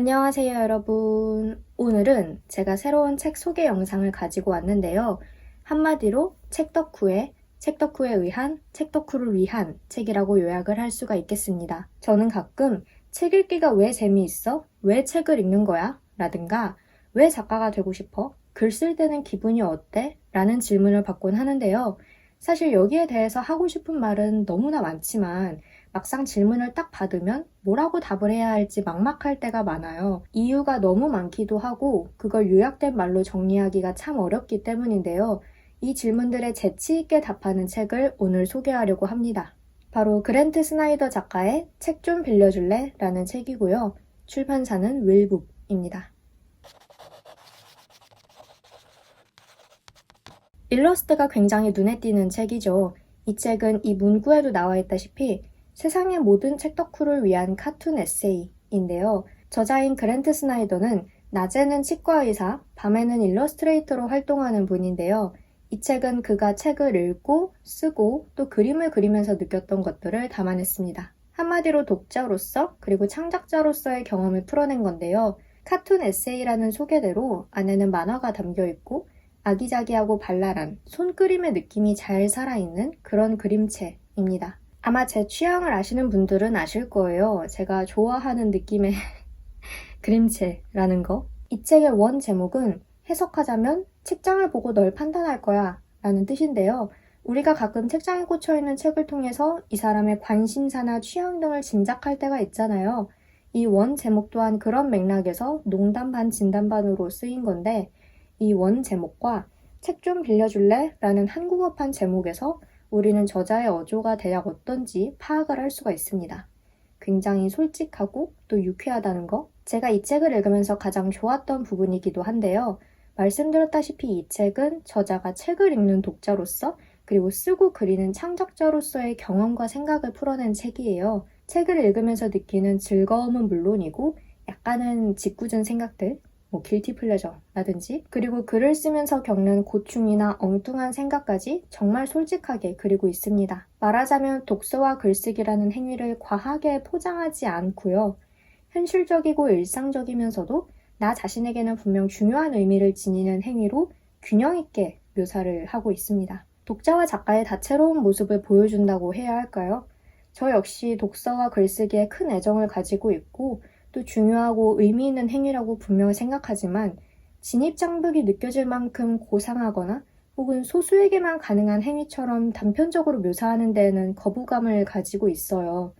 안녕하세요, 여러분. 오늘은 제가 새로운 책 소개 영상을 가지고 왔는데요. 한마디로 책 덕후에 의한 책 덕후를 위한 책이라고 요약을 할 수가 있겠습니다. 저는 가끔 책 읽기가 왜 재미있어? 왜 책을 읽는 거야? 라든가 왜 작가가 되고 싶어? 글 쓸 때는 기분이 어때? 라는 질문을 받곤 하는데요. 사실 여기에 대해서 하고 싶은 말은 너무나 많지만 막상 질문을 딱 받으면 뭐라고 답을 해야 할지 막막할 때가 많아요. 이유가 너무 많기도 하고 그걸 요약된 말로 정리하기가 참 어렵기 때문인데요. 이 질문들에 재치 있게 답하는 책을 오늘 소개하려고 합니다. 바로 그랜트 스나이더 작가의 책 좀 빌려줄래? 라는 책이고요. 출판사는 윌북입니다. 일러스트가 굉장히 눈에 띄는 책이죠. 이 책은 이 문구에도 나와 있다시피 세상의 모든 책 덕후를 위한 카툰 에세이인데요. 저자인 그랜트 스나이더는 낮에는 치과의사, 밤에는 일러스트레이터로 활동하는 분인데요. 이 책은 그가 책을 읽고 쓰고 또 그림을 그리면서 느꼈던 것들을 담아냈습니다. 한마디로 독자로서 그리고 창작자로서의 경험을 풀어낸 건데요. 카툰 에세이라는 소개대로 안에는 만화가 담겨 있고 아기자기하고 발랄한 손그림의 느낌이 잘 살아있는 그런 그림체입니다. 아마 제 취향을 아시는 분들은 아실 거예요. 제가 좋아하는 느낌의 그림체라는 거. 이 책의 원 제목은 해석하자면 책장을 보고 널 판단할 거야 라는 뜻인데요. 우리가 가끔 책장에 꽂혀 있는 책을 통해서 이 사람의 관심사나 취향 등을 짐작할 때가 있잖아요. 이 원 제목 또한 그런 맥락에서 농담 반 진담 반으로 쓰인 건데 이 원 제목과 책 좀 빌려줄래? 라는 한국어판 제목에서 우리는 저자의 어조가 대략 어떤지 파악을 할 수가 있습니다. 굉장히 솔직하고 또 유쾌하다는 거. 제가 이 책을 읽으면서 가장 좋았던 부분이기도 한데요. 말씀드렸다시피 이 책은 저자가 책을 읽는 독자로서 그리고 쓰고 그리는 창작자로서의 경험과 생각을 풀어낸 책이에요. 책을 읽으면서 느끼는 즐거움은 물론이고 약간은 짓궂은 생각들, 뭐 길티 플레저라든지 그리고 글을 쓰면서 겪는 고충이나 엉뚱한 생각까지 정말 솔직하게 그리고 있습니다. 말하자면 독서와 글쓰기라는 행위를 과하게 포장하지 않고요. 현실적이고 일상적이면서도 나 자신에게는 분명 중요한 의미를 지니는 행위로 균형 있게 묘사를 하고 있습니다. 독자와 작가의 다채로운 모습을 보여준다고 해야 할까요? 저 역시 독서와 글쓰기에 큰 애정을 가지고 있고 또 중요하고 의미 있는 행위라고 분명 생각하지만 진입장벽이 느껴질 만큼 고상하거나 혹은 소수에게만 가능한 행위처럼 단편적으로 묘사하는 데에는 거부감을 가지고 있어요.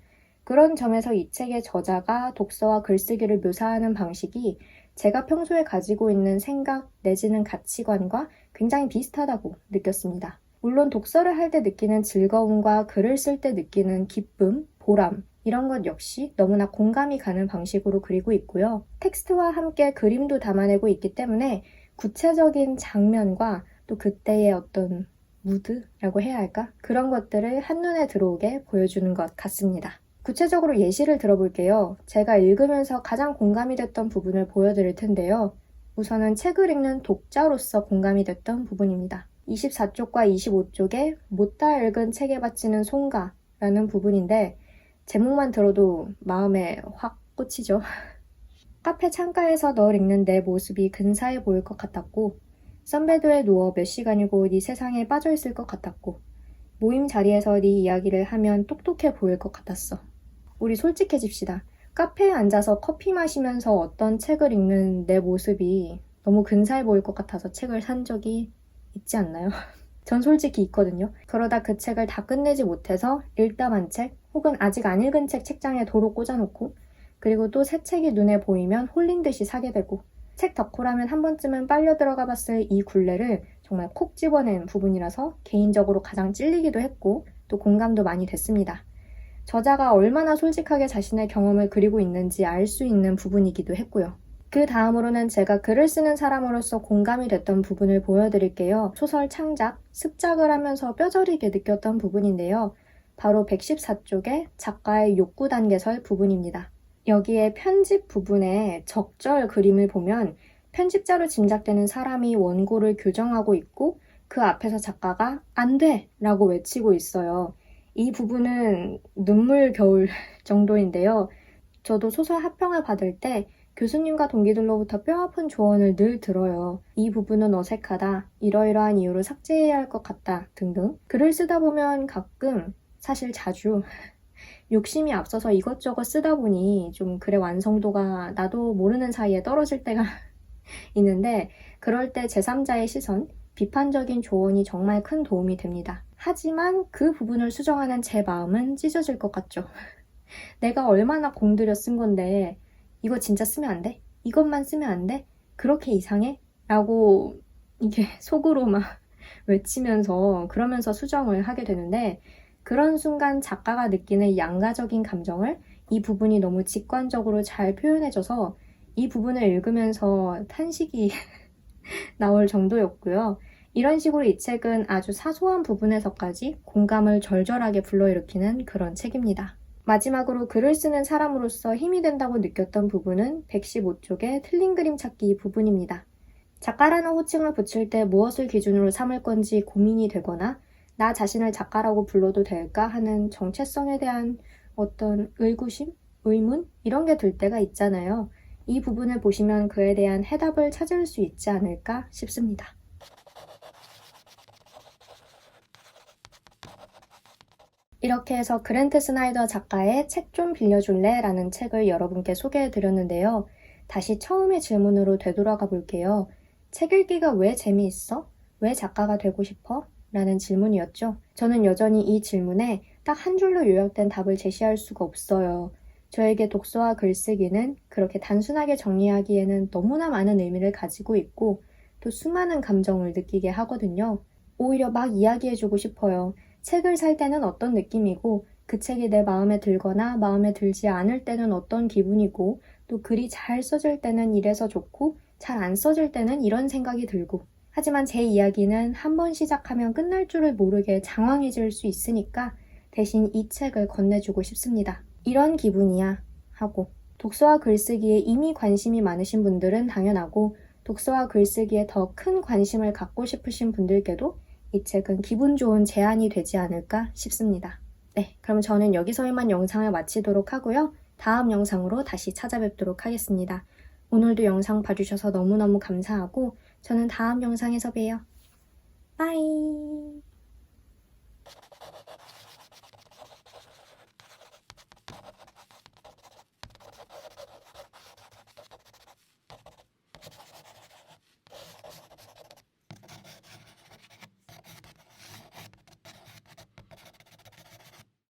그런 점에서 이 책의 저자가 독서와 글쓰기를 묘사하는 방식이 제가 평소에 가지고 있는 생각 내지는 가치관과 굉장히 비슷하다고 느꼈습니다. 물론 독서를 할 때 느끼는 즐거움과 글을 쓸 때 느끼는 기쁨, 보람, 이런 것 역시 너무나 공감이 가는 방식으로 그리고 있고요. 텍스트와 함께 그림도 담아내고 있기 때문에 구체적인 장면과 또 그때의 어떤 무드라고 해야 할까? 그런 것들을 한눈에 들어오게 보여주는 것 같습니다. 구체적으로 예시를 들어볼게요. 제가 읽으면서 가장 공감이 됐던 부분을 보여드릴 텐데요. 우선은 책을 읽는 독자로서 공감이 됐던 부분입니다. 24쪽과 25쪽에 못 다 읽은 책에 바치는 송가라는 부분인데 제목만 들어도 마음에 확 꽂히죠. 카페 창가에서 널 읽는 내 모습이 근사해 보일 것 같았고 선베드에 누워 몇 시간이고 네 세상에 빠져 있을 것 같았고 모임 자리에서 네 이야기를 하면 똑똑해 보일 것 같았어. 우리 솔직해집시다. 카페에 앉아서 커피 마시면서 어떤 책을 읽는 내 모습이 너무 근사해 보일 것 같아서 책을 산 적이 있지 않나요? 전 솔직히 있거든요. 그러다 그 책을 다 끝내지 못해서 읽다 만 책, 혹은 아직 안 읽은 책 책장에 도로 꽂아놓고, 그리고 또 새 책이 눈에 보이면 홀린 듯이 사게 되고, 책 덕후라면 한 번쯤은 빨려 들어가 봤을 이 굴레를 정말 콕 집어낸 부분이라서 개인적으로 가장 찔리기도 했고, 또 공감도 많이 됐습니다. 저자가 얼마나 솔직하게 자신의 경험을 그리고 있는지 알 수 있는 부분이기도 했고요. 그 다음으로는 제가 글을 쓰는 사람으로서 공감이 됐던 부분을 보여드릴게요. 소설 창작, 습작을 하면서 뼈저리게 느꼈던 부분인데요. 바로 114쪽의 작가의 욕구 단계설 부분입니다. 여기에 편집 부분에 적절 그림을 보면 편집자로 짐작되는 사람이 원고를 교정하고 있고 그 앞에서 작가가 안 돼! 라고 외치고 있어요. 이 부분은 눈물 겨울 정도인데요. 저도 소설 합평을 받을 때 교수님과 동기들로부터 뼈아픈 조언을 늘 들어요. 이 부분은 어색하다. 이러이러한 이유로 삭제해야 할 것 같다. 등등. 글을 쓰다 보면 가끔, 사실 자주, 욕심이 앞서서 이것저것 쓰다 보니 좀 글의 완성도가 나도 모르는 사이에 떨어질 때가 있는데, 그럴 때 제3자의 시선, 비판적인 조언이 정말 큰 도움이 됩니다. 하지만 그 부분을 수정하는 제 마음은 찢어질 것 같죠. 내가 얼마나 공들여 쓴 건데, 이거 진짜 쓰면 안 돼? 이것만 쓰면 안 돼? 그렇게 이상해? 라고 이게 속으로 막 외치면서 그러면서 수정을 하게 되는데 그런 순간 작가가 느끼는 양가적인 감정을 이 부분이 너무 직관적으로 잘 표현해줘서 이 부분을 읽으면서 탄식이 나올 정도였고요. 이런 식으로 이 책은 아주 사소한 부분에서까지 공감을 절절하게 불러일으키는 그런 책입니다. 마지막으로 글을 쓰는 사람으로서 힘이 된다고 느꼈던 부분은 115쪽의 틀린 그림 찾기 부분입니다. 작가라는 호칭을 붙일 때 무엇을 기준으로 삼을 건지 고민이 되거나 나 자신을 작가라고 불러도 될까 하는 정체성에 대한 어떤 의구심, 의문 이런 게 들 때가 있잖아요. 이 부분을 보시면 그에 대한 해답을 찾을 수 있지 않을까 싶습니다. 이렇게 해서 그랜트 스나이더 작가의 책 좀 빌려줄래? 라는 책을 여러분께 소개해 드렸는데요. 다시 처음의 질문으로 되돌아가 볼게요. 책 읽기가 왜 재미있어? 왜 작가가 되고 싶어? 라는 질문이었죠. 저는 여전히 이 질문에 딱 한 줄로 요약된 답을 제시할 수가 없어요. 저에게 독서와 글쓰기는 그렇게 단순하게 정리하기에는 너무나 많은 의미를 가지고 있고 또 수많은 감정을 느끼게 하거든요. 오히려 막 이야기해주고 싶어요. 책을 살 때는 어떤 느낌이고 그 책이 내 마음에 들거나 마음에 들지 않을 때는 어떤 기분이고 또 글이 잘 써질 때는 이래서 좋고 잘 안 써질 때는 이런 생각이 들고 하지만 제 이야기는 한 번 시작하면 끝날 줄을 모르게 장황해질 수 있으니까 대신 이 책을 건네주고 싶습니다. 이런 기분이야 하고 독서와 글쓰기에 이미 관심이 많으신 분들은 당연하고 독서와 글쓰기에 더 큰 관심을 갖고 싶으신 분들께도 이 책은 기분 좋은 제안이 되지 않을까 싶습니다. 네, 그럼 저는 여기서 이만 영상을 마치도록 하고요. 다음 영상으로 다시 찾아뵙도록 하겠습니다. 오늘도 영상 봐주셔서 너무너무 감사하고 저는 다음 영상에서 봬요. 빠이!